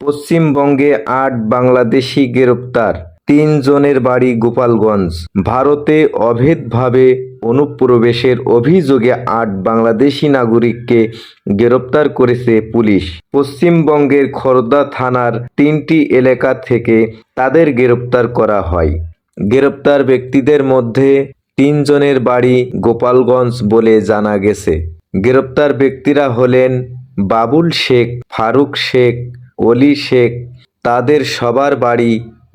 পশ্চিমবঙ্গে আট বাংলাদেশি গ্রেপ্তার তিনজনের বাড়ি গোপালগঞ্জ। ভারতে অভেদভাবে অনুপ্রবেশের অভিযোগে আট বাংলাদেশি নাগরিককে গ্রেপ্তার করেছে পুলিশ। পশ্চিমবঙ্গের খর্দা থানার তিনটি এলাকা থেকে তাদের গ্রেপ্তার করা হয়। গ্রেপ্তার ব্যক্তিদের মধ্যে তিনজনের বাড়ি গোপালগঞ্জ বলে জানা গেছে। গ্রেপ্তার ব্যক্তিরা হলেন বাবুল শেখ, ফারুক শেখ, অলি শেখ, তাদের সবার বাড়ি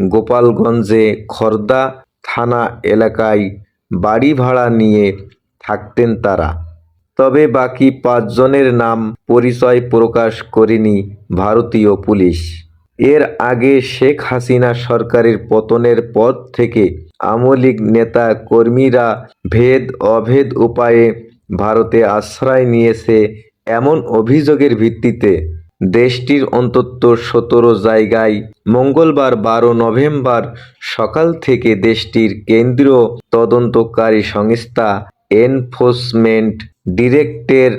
গোপালগঞ্জে খর্দা থানা এলাকায় বাড়ি ভাড়া নিয়ে থাকতেন তারা। তবে বাকি পাঁচজনের নাম পরিচয় প্রকাশ করেনি ভারতীয় পুলিশ। এর আগে শেখ হাসিনা সরকারের পতনের পর থেকে আমলিগ নেতা কর্মীরা ভেদ অভেদ উপায়ে ভারতে আশ্রয় নিয়েছে এমন অভিযোগের ভিত্তিতে দেশটির অন্তত সতেরো জায়গায় মঙ্গলবার বারো নভেম্বর সকাল থেকে দেশটির কেন্দ্রীয় তদন্তকারী সংস্থা এনফোর্সমেন্ট ডিরেক্টর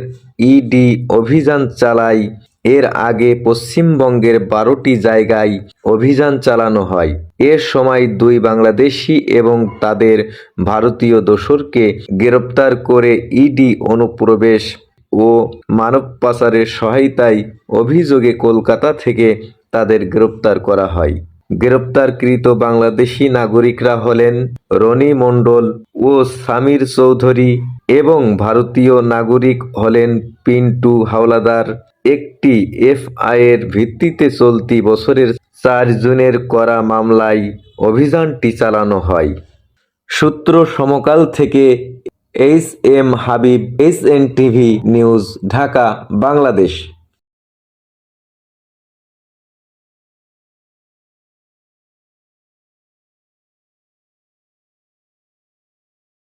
ইডি অভিযান চালায়। এর আগে পশ্চিমবঙ্গের বারোটি জায়গায় অভিযান চালানো হয়। এর সময় দুই বাংলাদেশি এবং তাদের ভারতীয় দোসরকে গ্রেপ্তার করে ইডি অনুপ্রবেশ ও মানব পাচারের সহায়তায় অভিযোগে কলকাতা থেকে তাদের গ্রেপ্তার করা হয়। গ্রেপ্তারকৃত বাংলাদেশি নাগরিকরা হলেন রনি মণ্ডল ও সামির চৌধুরী এবং ভারতীয় নাগরিক হলেন পিন্টু হাওলাদার। একটি এফআইয়ের ভিত্তিতে চলতি বছরের চার জুনের করা মামলায় অভিযানটি চালানো হয়। সূত্র সমকাল থেকে H M Habib, S N TV news, Dhaka, Bangladesh.